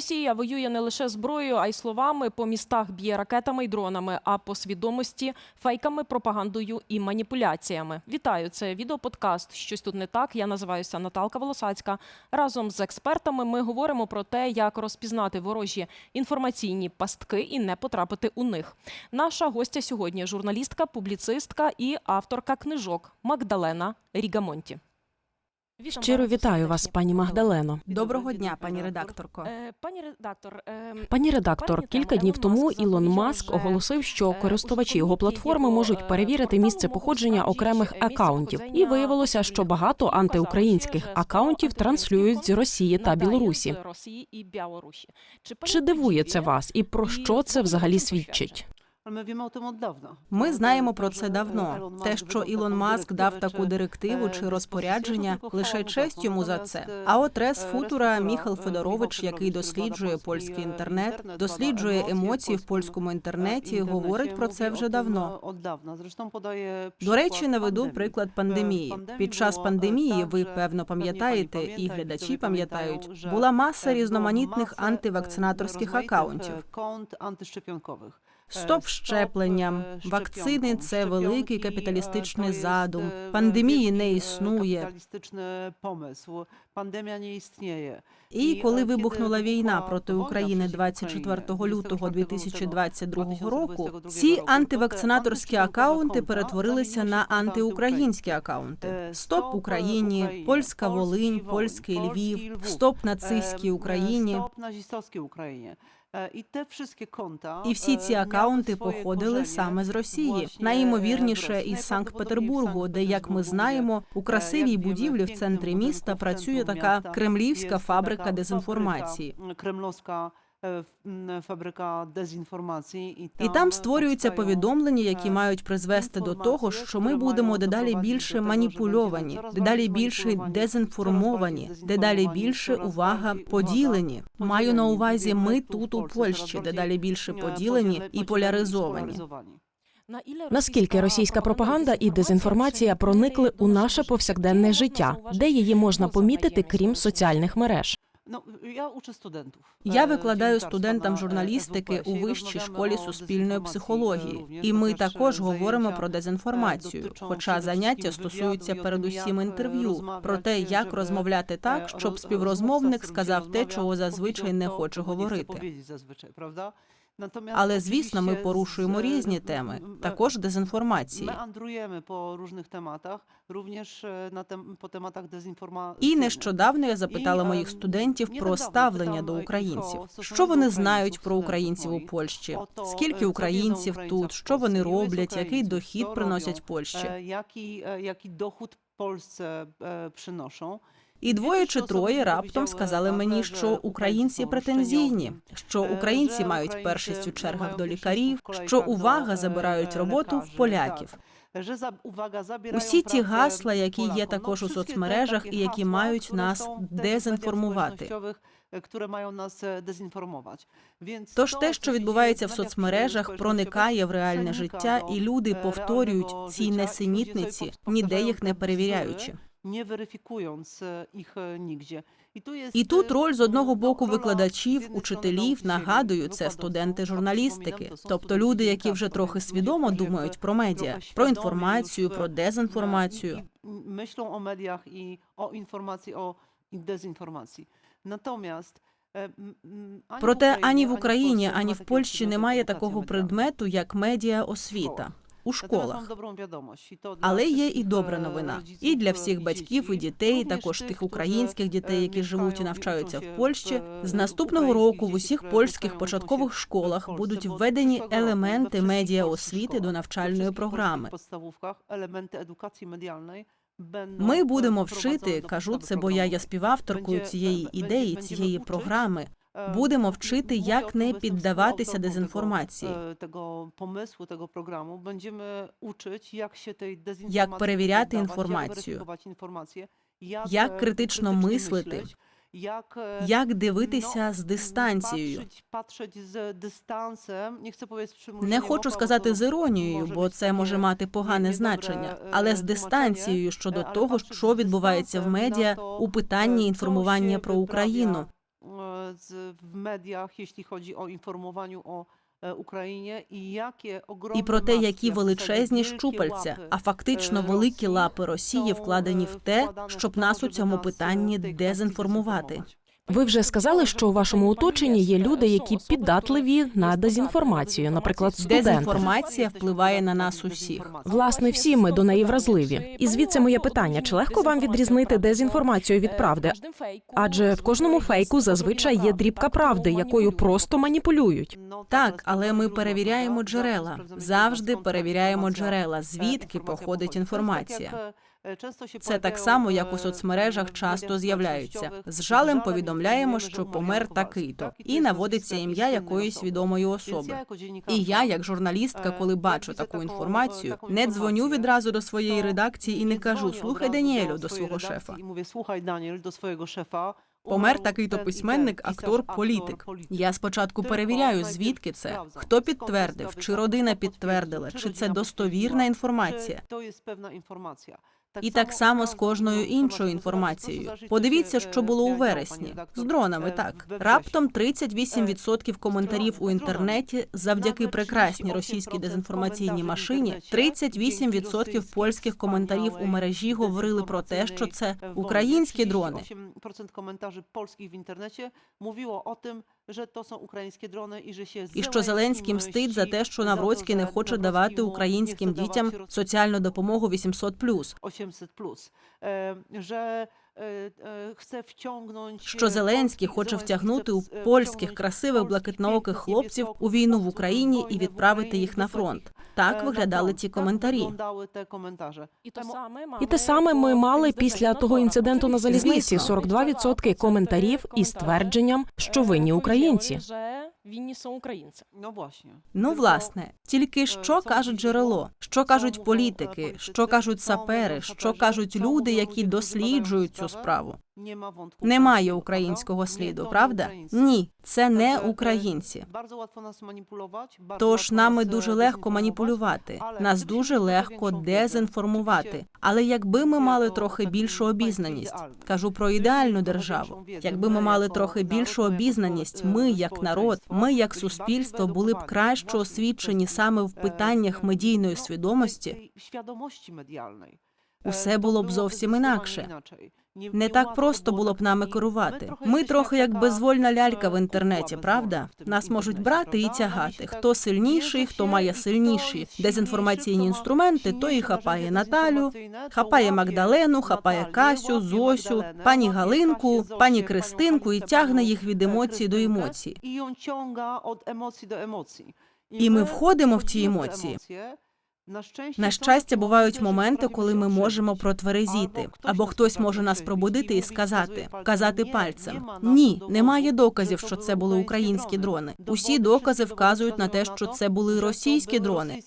Росія воює не лише зброєю, а й словами по містах б'є ракетами й дронами, а по свідомості фейками, пропагандою і маніпуляціями. Вітаю, це відеоподкаст. Щось тут не так. Я називаюся Наталка Волосацька. Разом з експертами ми говоримо про те, як розпізнати ворожі інформаційні пастки і не потрапити у них. Наша гостя сьогодні журналістка, публіцистка і авторка книжок Магдалена Рігамонті. Щиро вітаю вас, пані Магдалено. Доброго дня, пані редакторко. Е, Пані редактор, е, Пані редактор, кілька днів тому Ілон Маск оголосив, що користувачі його платформи можуть перевірити місце походження окремих акаунтів, і виявилося, що багато антиукраїнських акаунтів транслюють з Росії та Білорусі. Росії і Білорусі. Чи дивує це вас, і про що це взагалі свідчить? Ми знаємо про це давно. Те, що Ілон Маск дав таку директиву чи розпорядження, лише честь йому за це. А от Рес Футура Міхал Федорович, який досліджує польський інтернет, досліджує емоції в польському інтернеті, говорить про це вже давно. До речі, наведу приклад пандемії. Під час пандемії, ви певно пам'ятаєте, і глядачі пам'ятають, була маса різноманітних антивакцинаторських акаунтів. Стоп щепленням, вакцини це великий капіталістичний задум. Пандемії не існує. Пандемія не існує. І коли вибухнула війна проти України 24 лютого 2022 року, ці антивакцинаторські акаунти перетворилися на антиукраїнські акаунти. Стоп Україні, Польська Волинь, Польський Львів, Стоп нацистській Україні. Е, І те всі конта І всі ці е, акаунти походили саме з Росії, найімовірніше е, із Санкт-Петербургу, де, як ми знаємо, у красивій будівлі в центрі міста працює така кремлівська фабрика дезінформації. е, м, фабрика дезінформації. І І там створюються повідомлення, які е, мають призвести до того, що ми будемо дедалі більше do tego, że маніпульовані, дедалі більше дезінформовані, дедалі більше увага поділені. Маю на увазі, ми тут у Польщі, дедалі більше е, поділені і поляризовані. поляризовані. Наскільки російська пропаганда і дезінформація проникли у наше повсякденне життя, де її можна помітити, крім соціальних мереж? Ну, я Е, викладаю студентам е, журналістики у вищій школі суспільної психології, і ми Також, е, говоримо про дезінформацію. Хоча заняття стосуються передусім е, інтерв'ю про те, як розмовляти е, так, щоб співрозмовник сказав те, чого зазвичай не хоче говорити. Зазвичай правда. говорити. Але звісно, ми порушуємо різні теми, також дезінформації. Meandrujemy po różnych tematach, również e, na tem, po tematach dezinformacji. І нещодавно я запитала моїх е, студентів про ставлення до українців. Що вони знають про українців у. Польщі? Скільки wiedzą українців тут? Що вони Польщі? Роблять? Який дохід приносять? Польщі? E, Jaki, e, jaki І двоє чи троє раптом сказали е, мені, що українці претензійні, що Е, українці мають першість у чергах до лікарів, що увага е, забирають роботу в поляків. Усі ті гасла, які є також у соцмережах і які мають нас mediach дезінформувати. dezinformować. Więc Тож те, що відбувається в соцмережах, проникає в реальне життя, і люди повторюють ці несенітниці, ніде їх не перевіряючи. Nie weryfikując ich e, nigdzie. І тут, є, І тут е, роль з одного ну, боку викладачів, учителів, нагадую, це студенти журналістики, тобто люди, які вже трохи свідомо думають про медіа, про інформацію, про дезінформацію. informacji, o i dezinformacji. Natomiast e, m, m, ani w Проте ані в Україні, ані в Польщі немає такого предмету, як медіа освіта у школах. Але є і добра e, новина і для e, всіх батьків і дітей, також тих українських дітей, e, які живуть і навчаються в Польщі. З e, наступного року в усіх польських початкових школах будуть введені елементи wszystkich медіа polskich освіти до навчальної програми. edukacji medialnej będą Ми e, будемо вчити, кажу це, бо я є співавторкою цієї ідеї, цієї програми. E, Будемо вчити, як не піддаватися дезінформації, e, jak się перевіряти інформацію, як як, як е, критично мислити, як, е, як дивитися з дистанцією. Не хочу сказати з іронією, бо це може мати погане значення, е, але з дистанцією щодо е, того, що відбувається в медіа у е, питанні інформування про Україну. Informowaniu e, Україні, і про те, які величезні щупальця, а фактично великі лапи Росії вкладені в те, щоб нас у цьому питанні дезінформувати. Ви вже сказали, що у вашому оточенні є люди, які піддатливі на дезінформацію, наприклад, студенти. Дезінформація впливає на нас усіх. Власне, всі ми до неї вразливі. І звідси моє питання: чи легко вам відрізнити дезінформацію від правди? Адже в кожному фейку зазвичай є дрібка правди, якою просто маніпулюють. Так, але ми перевіряємо джерела. Завжди перевіряємо джерела, звідки походить інформація. Це так само, як у соцмережах часто з'являються. З жалем повідомляємо, що помер такий-то, і наводиться ім'я якоїсь відомої особи. І я, як журналістка, коли бачу таку інформацію, не дзвоню відразу до своєї редакції і не кажу Слухай Даніелю до свого шефа. Слухай, Даніель, до свого шефа. Помер такий-то письменник, актор, політик. Я спочатку перевіряю, звідки це, хто підтвердив, чи родина підтвердила, чи це достовірна інформація. І так само з кожною іншою інформацією. Подивіться, що було у вересні з дронами. Так раптом 38% коментарів у інтернеті завдяки прекрасній російській дезінформаційній машині. 38% польських коментарів у мережі говорили про те, що це українські дрони. 38% коментарів польських в інтернеті mówiło o tym, że to są українські дрони і що ще І що Зеленський мстить за те, що Навроцький не хоче давати українським дітям соціальну допомогу 800+. 800+. Е, е, е, що Зеленський хоче втягнути у польських красивих блакитнооких хлопців у війну в Україні і відправити їх на фронт. Так виглядали ті коментарі. І те саме І те саме ми мали після того інциденту на залізниці: Звісно. 42% коментарів із твердженням, що винні українці. Ну. Ну, власне, тільки що каже джерело, що кажуть політики, що кажуть сапери, що кажуть люди, які досліджують цю справу. Немає українського сліду, правда? Ні, це не українці. Тож нами е, дуже легко маніпулювати, нас дуже легко дезінформувати. Але якби ми мали трохи більшу обізнаність, кажу про ідеальну державу. Якби ми мали трохи більшу обізнаність, ми як народ, ми як суспільство були б краще освічені саме в питаннях медійної свідомості. Усе Е, було б зовсім інакше. Не так просто було б нами керувати. ми трохи як безвольна лялька в е, інтернеті, правда? Нас можуть брати і тягати. Хто сильніший, хто має сильніші дезінформаційні інструменти, той і хапає Наталю, хапає Магдалену, хапає Касю, Зосю, пані Галинку, пані Кристинку і тягне їх від е, емоцій до емоцій. І ми входимо в ті te емоції. На щастя, бувають моменти, коли ми можемо протверезіти, Або хтось може нас пробудити і сказати, казати пальцем. «Ні, немає доказів, що це були українські дрони. Усі докази вказують на те, що це були російські дрони.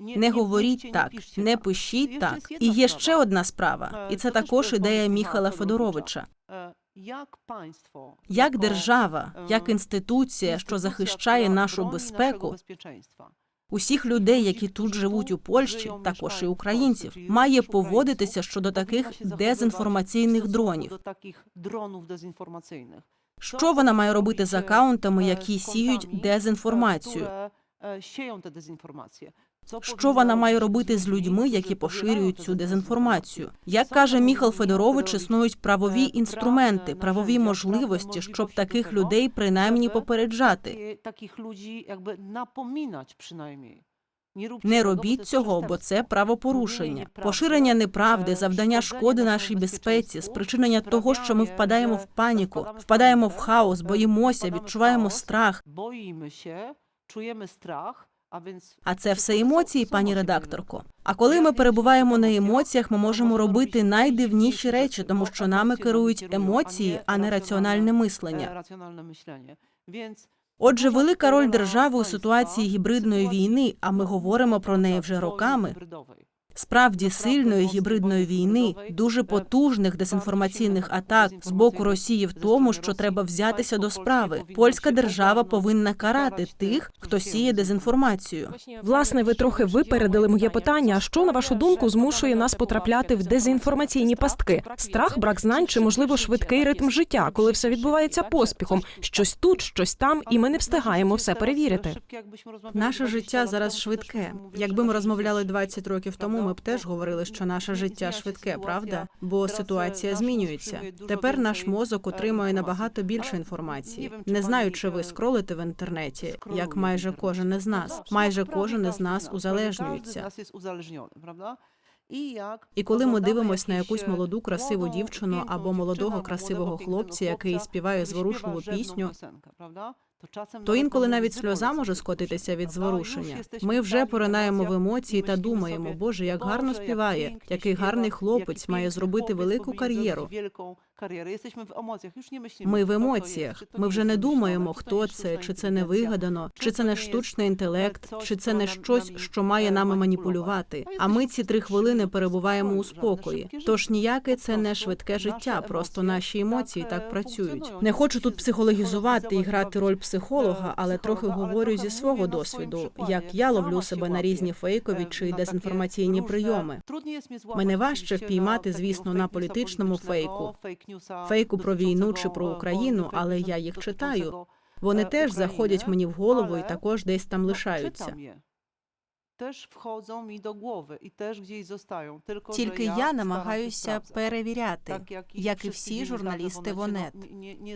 Не говоріть так, не пишіть так. І є ще одна Е, справа, і це також ідея Міхала Федоровича. Е, Як панство, Як держава, е, як інституція, що захищає нашу безпеку, усіх людей, які тут живуть у Польщі, також і українців, має поводитися щодо таких дезінформаційних дронів. Таких дронів дезінформаційних. Що вона має робити з акаунтами, які сіють дезінформацію? Що вона має робити з людьми, які поширюють цю дезінформацію? Як каже Міхал Федорович, існують правові інструменти, правові можливості, щоб таких людей принаймні попереджати. Таких людей, якби напомінати, принаймні. Не робіть цього, бо це правопорушення, поширення неправди, завдання шкоди нашій безпеці, спричинення того, що ми впадаємо в паніку, впадаємо в хаос, боїмося, відчуваємо страх. Боїмо się, czujemy strach, а це все емоції, пані редакторко. А коли ми перебуваємо на емоціях, ми можемо робити найдивніші речі, тому що нами керують емоції, а не раціональне е, мислення. Отже, велика роль держави у ситуації гібридної війни, а ми говоримо про неї вже роками. Справді сильної гібридної війни, дуже потужних дезінформаційних атак з боку Росії в тому, що треба взятися до справи. Польська держава повинна карати тих, хто сіє дезінформацію. Власне, ви трохи випередили моє питання. Що на вашу думку змушує нас потрапляти в дезінформаційні пастки? Страх, брак знань чи можливо швидкий ритм життя, коли все відбувається поспіхом? Щось тут, щось там, і ми не встигаємо все перевірити. Наше життя зараз швидке. Якби ми розмовляли 20 років тому, ми б теж говорили, що наше життя швидке, правда? Бо ситуація змінюється. Тепер наш мозок отримує набагато більше інформації. Не знаю, чи ви скролите в інтернеті, як майже кожен із нас. Майже кожен із нас узалежнюється. І коли ми дивимося на якусь молоду красиву дівчину або молодого красивого хлопця, який співає зворушливу пісню, то інколи навіть сльоза може скотитися від зворушення. Ми вже поринаємо в емоції та думаємо, Боже, як гарно співає, який гарний хлопець має зробити велику кар'єру. Ми в емоціях. Ми вже не думаємо, хто це, чи це не вигадано, чи це не штучний інтелект, чи це не щось, що має нами маніпулювати. А ми ці три хвилини перебуваємо у спокої. Тож ніяке це не швидке життя, просто наші емоції так працюють. Не хочу тут психологізувати і грати роль психолога, але трохи говорю зі свого досвіду, як я ловлю себе на різні фейкові чи дезінформаційні прийоми. Мене важче впіймати, звісно, на політичному фейку, Фейку про війну чи про Україну, але я їх читаю. Вони теж заходять мені в голову і також десь там лишаються. Теж входять мені до голови і теж десь зостають. Тільки я намагаюся перевіряти, як і всі журналісти в ОНЕТ.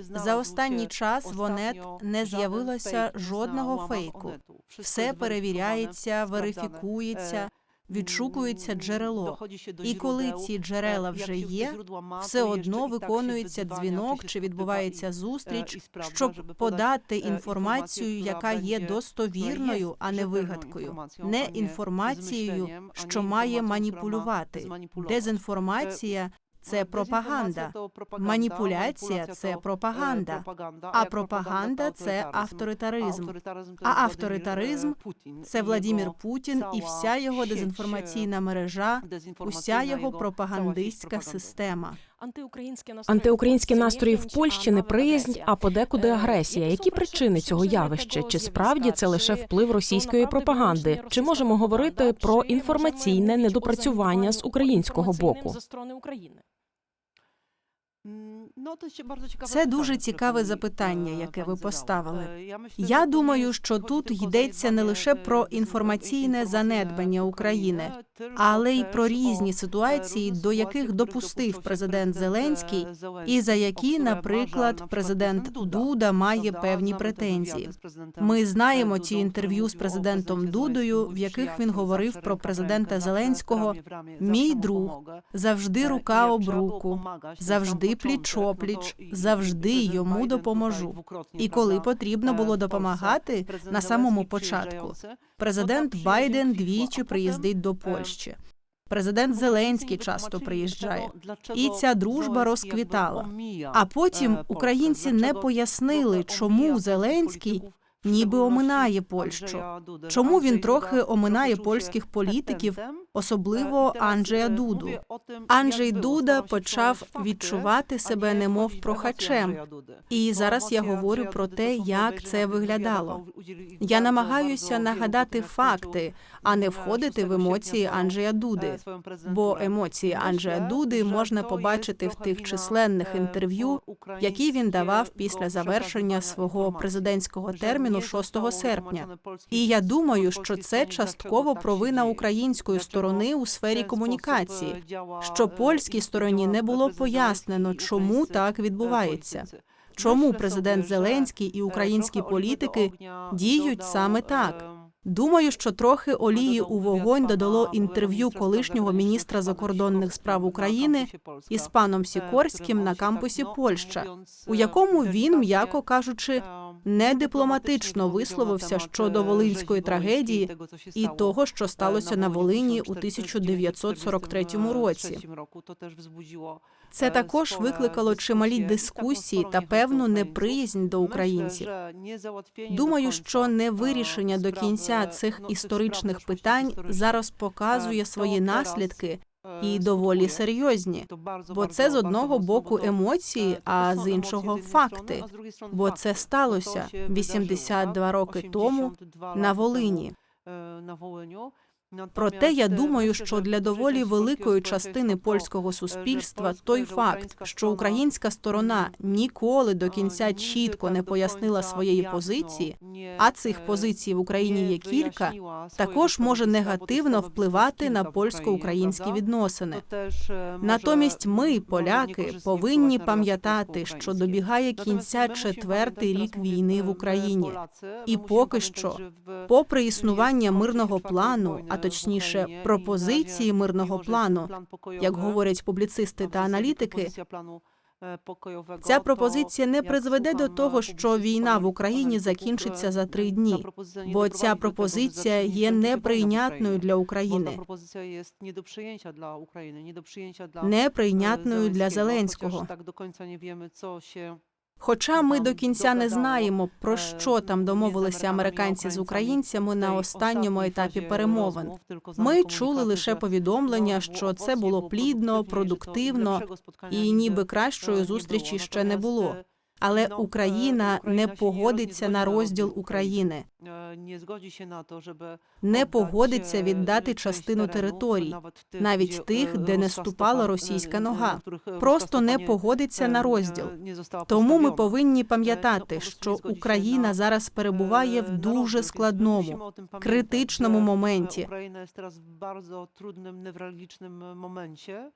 За За останній час в ОНЕТ не з'явилося жодного фейку. Все перевіряється, верифікується, відшукується джерело. І коли ці джерела вже є, все одно виконується дзвінок чи відбувається зустріч, щоб подати інформацію, яка є достовірною, а не вигадкою, не інформацією, що має маніпулювати. Дезінформація це пропаганда. Маніпуляція це пропаганда. А пропаганда це авторитаризм. А авторитаризм Це Владімір Путін і вся його дезінформаційна мережа, уся його пропагандистська система. Антиукраїнські настрої в Польщі неприязнь, а подекуди агресія. Які причини цього явища? Чи справді це лише вплив російської пропаганди? Чи можемо говорити про інформаційне недопрацювання з українського боку? Це дуже цікаве запитання, яке ви поставили. Я думаю, що тут йдеться не лише про інформаційне занедбання України, але й про різні ситуації, до яких допустив президент Зеленський, і за які, наприклад, президент Дуда має певні претензії. Ми знаємо ті інтерв'ю з президентом Дудою, в яких він говорив про президента Зеленського. Мій друг завжди рука об руку, завжди пліч-опліч, завжди йому допоможу. І коли потрібно було допомагати на самому початку, президент Байден двічі приїздить до Польщі. Президент Зеленський часто приїжджає. І ця дружба розквітала. А потім українці не пояснили, чому Зеленський ніби оминає Польщу. Чому він трохи оминає польських політиків, особливо Анджея Дуду. Анджей Дуда почав відчувати себе немов прохачем. І зараз я говорю про те, як це виглядало. Я намагаюся нагадати факти, а не входити в емоції Анджея Дуди. Бо емоції Анджея Дуди можна побачити в тих численних інтерв'ю, які він давав після завершення свого президентського терміну 6 серпня. І я думаю, що це частково провина української сторони у сфері комунікації, що польській стороні не було пояснено, чому так відбувається. Чому президент Зеленський і українські політики діють саме так? Думаю, що трохи олії у вогонь додало інтерв'ю колишнього міністра закордонних справ України із паном Сікорським на кампусі Польща, у якому він, м'яко кажучи, недипломатично висловився щодо волинської трагедії і того, що сталося на Волині у 1943 році. Це також викликало чималі дискусії та певну неприязнь до українців. Думаю, що невирішення до кінця цих історичних питань зараз показує свої наслідки і доволі серйозні. Бо це з одного боку емоції, а з іншого факти. Бо це сталося 82 роки тому на Волині. Проте я думаю, що для доволі великої частини польського суспільства той факт, що українська сторона ніколи до кінця чітко не пояснила своєї позиції, а цих позицій в Україні є кілька, також може негативно впливати на польсько-українські відносини. Натомість ми, поляки, повинні пам'ятати, що добігає кінця четвертий рік війни в Україні. І поки що, попри існування мирного плану, а точніше пропозиції мирного плану, як говорять публіцисти та аналітики, ця пропозиція не призведе до того, що війна в Україні закінчиться за три дні, бо ця пропозиція є неприйнятною для України, неприйнятною для Зеленського. Хоча ми до кінця не знаємо, про що там домовилися американці з українцями на останньому етапі перемовин. Ми чули лише повідомлення, що це було плідно, продуктивно, і ніби кращої зустрічі ще не було. Але Україна не погодиться на розділ України, не щоб не погодиться віддати частину територій, навіть тих, де не ступала російська нога. Просто не погодиться на розділ. Тому ми повинні пам'ятати, що Україна зараз перебуває в дуже складному, критичному моменті.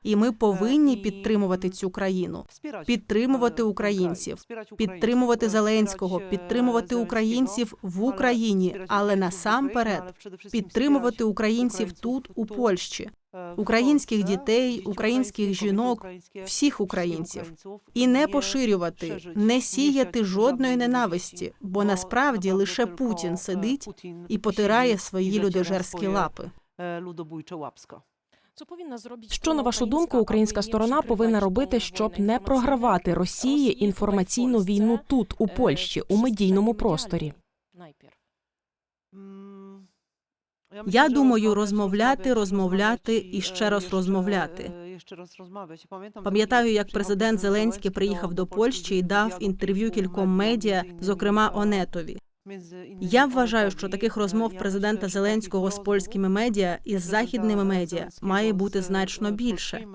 І ми повинні підтримувати цю країну, підтримувати українців, підтримувати Зеленського, підтримувати українців в Україні, але насамперед підтримувати українців тут, у Польщі, українських дітей, українських жінок, всіх українців, і не поширювати, не сіяти жодної ненависті, бо насправді лише Путін сидить і потирає свої людожерські лапи. Людобуйче лапска. Що на вашу думку українська сторона повинна робити, щоб не програвати Росії інформаційну війну тут, у Польщі, у медійному просторі? Я думаю, розмовляти, розмовляти і ще раз розмовляти. Пам'ятаю, як президент Зеленський приїхав до Польщі і дав інтерв'ю кільком медіа, зокрема Онетові. Я вважаю, що таких розмов президента Зеленського з польськими медіа і з західними медіа має бути значно більше.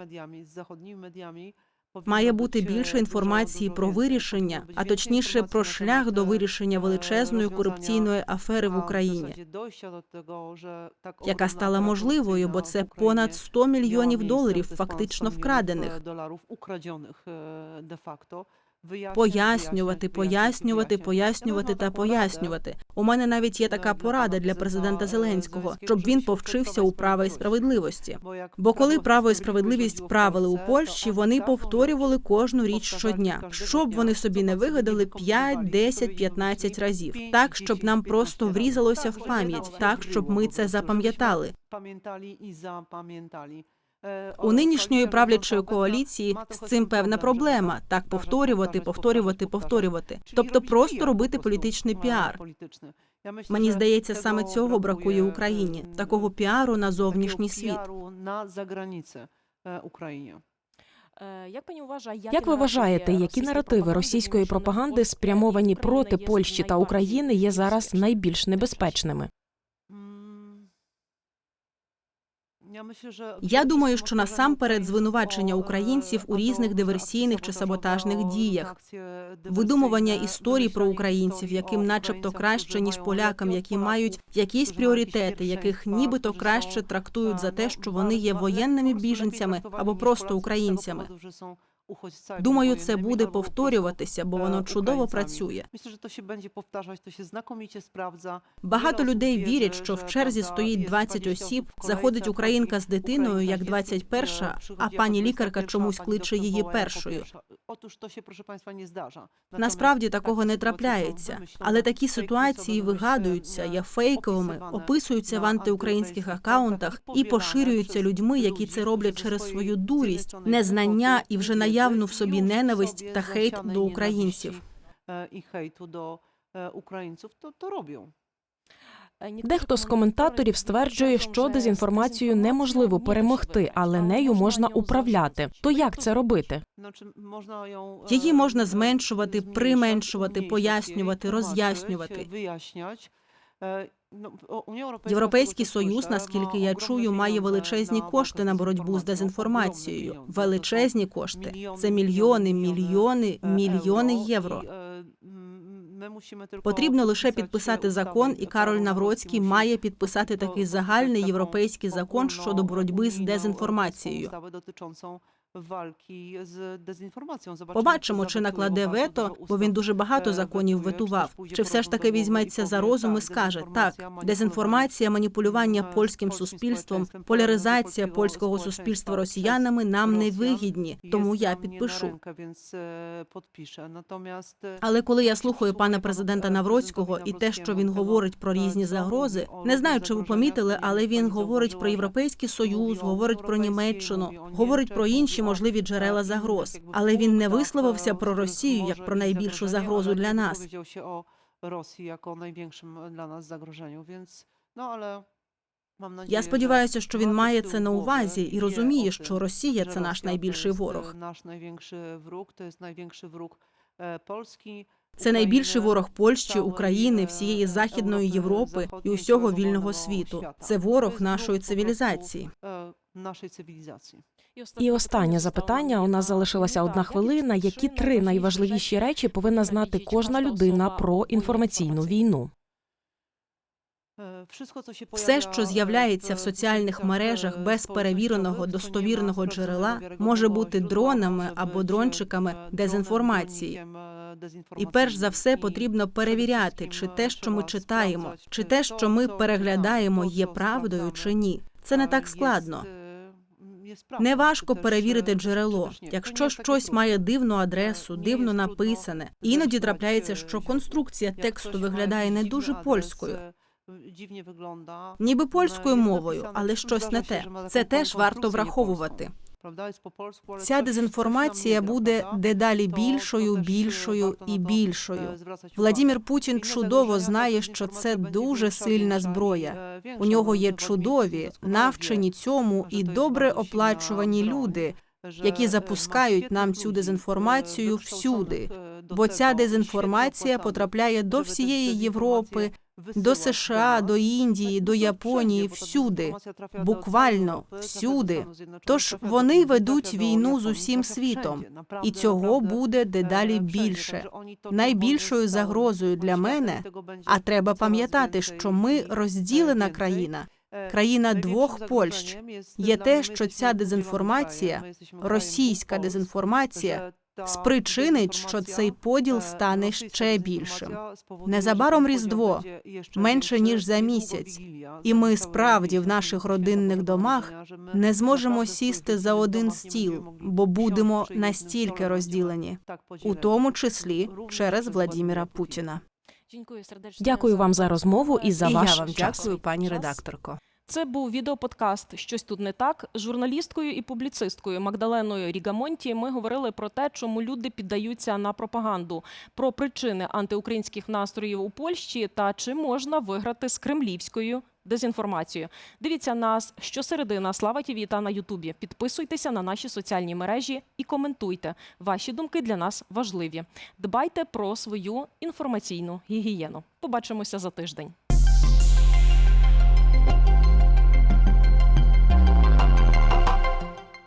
Має бути більше інформації про вирішення, а точніше про шлях до вирішення величезної корупційної афери в Україні, яка стала можливою, бо це понад 100 мільйонів доларів фактично вкрадених. Пояснювати, пояснювати, пояснювати та пояснювати. У мене навіть є така порада для президента Зеленського, щоб він повчився у права і справедливості. Бо коли право і справедливість правили у Польщі, вони повторювали кожну річ щодня, щоб вони собі не вигадали 5, 10, 15 разів, так щоб нам просто врізалося в пам'ять, так щоб ми це запам'ятали. Пам'ятали і запам'ятали. У нинішньої правлячої коаліції з цим певна проблема. Так повторювати, повторювати, повторювати. Тобто просто робити політичний піар. Мені здається, саме цього бракує Україні такого піару на зовнішній світ. на заграниці Україні. Як ви вважаєте, які наративи російської пропаганди спрямовані проти Польщі та України є зараз найбільш небезпечними? Я думаю, що насамперед звинувачення українців у різних диверсійних чи саботажних діях, видумування історій про українців, яким, начебто, краще ніж полякам, які мають якісь пріоритети, яких нібито краще трактують за те, що вони є воєнними біженцями або просто українцями. Думаю, це буде повторюватися, бо воно чудово працює. Багато людей вірять, що в черзі стоїть 20 осіб, заходить українка з дитиною, як 21-ша, а пані лікарка чомусь кличе її першою. Otóż to się, proszę Państwa, nie zdarza. Насправді такого не трапляється, але такі ситуації вигадуються, є фейковими, описуються в антиукраїнських акаунтах і поширюються людьми, які це роблять через свою дурість, незнання і вже наявну в собі ненависть та хейт до українців. i hejtu do e, Ukraińców, to, to robią. Дехто з коментаторів стверджує, що дезінформацію неможливо перемогти, але нею можна управляти. То як це робити? Її можна зменшувати, применшувати, пояснювати, роз'яснювати. Європейський союз, наскільки я чую, має величезні кошти на боротьбу з дезінформацією. Величезні кошти. Це мільйони, мільйони, мільйони євро. Потрібно лише підписати закон, і Кароль Навроцький має підписати такий загальний європейський закон щодо боротьби з дезінформацією. Walki з дезінформацією. Zobaczymy, Побачимо, чи накладе вето, бо він дуже багато е, законів ветував. Чи все ж таки візьметься за розум і скаже так, дезінформація, маніпулювання польським суспільством, поляризація польського суспільства росіянами нам не вигідні, тому я підпишу. Natomiast e, Але коли я слухаю пана президента Навроцького і те, що він говорить про різні загрози, не знаю, чи ви помітили, але він говорить про європейський союз, говорить про Німеччину, говорить про інші можливі джерела загроз. Але він не висловився про Росію як про найбільшу загрозу для нас. Rosji jako największym dla nas zagrożeniu, więc no ale Я сподіваюся, що він має це на увазі і розуміє, що Росія це наш найбільший ворог. Nasz największy wróg, to jest największy wróg e, Це найбільший ворог Польщі, України, всієї Західної Європи і усього вільного світу. Це ворог нашої wróg prostu, цивілізації. І останнє запитання. У нас залишилася одна хвилина. Які три найважливіші речі повинна знати кожна людина про інформаційну війну? Е, Все, що з'являється в соціальних мережах без перевіреного достовірного джерела, може бути дронами або дрончиками дезінформації. І перш за все потрібно перевіряти, чи те, що ми читаємо, чи те, що ми переглядаємо, є правдою чи ні. Це не так складно. Не важко перевірити джерело. Якщо щось має дивну адресу, дивно написане, іноді трапляється, що конструкція тексту виглядає не дуже польською. Ніби польською мовою, але щось не те. Це теж варто враховувати. Ця дезінформація буде дедалі більшою, більшою і більшою. Владімір Путін чудово знає, що це дуже сильна зброя. У нього є чудові, навчені цьому і добре оплачувані люди, які запускають нам цю дезінформацію всюди. Бо ця дезінформація потрапляє до всієї Європи, до США, до Індії, до Японії, всюди, буквально всюди. Тож вони ведуть війну з усім світом, і цього буде дедалі більше. Найбільшою загрозою для мене, а треба пам'ятати, що ми розділена країна, країна двох Польщ. Є те, що ця дезінформація, російська дезінформація, спричинить, що цей поділ стане ще більшим. Незабаром Різдво, менше ніж за місяць, і ми справді в наших родинних домах не зможемо сісти за один стіл, бо будемо настільки розділені, у тому числі через Владіміра Путіна. Дякую вам за розмову і за і ваш я вам час. дякую, пані редакторко. Це був відеоподкаст Щось тут не так. З журналісткою і публіцисткою Магдаленою Рігамонті ми говорили про те, чому люди піддаються на пропаганду, про причини антиукраїнських настроїв у Польщі та чи можна виграти з кремлівською дезінформацією. Дивіться нас щосереди на Слава ТІВІ та на Ютубі. Підписуйтеся на наші соціальні мережі і коментуйте. Ваші думки для нас важливі. Дбайте про свою інформаційну гігієну. Побачимося за тиждень.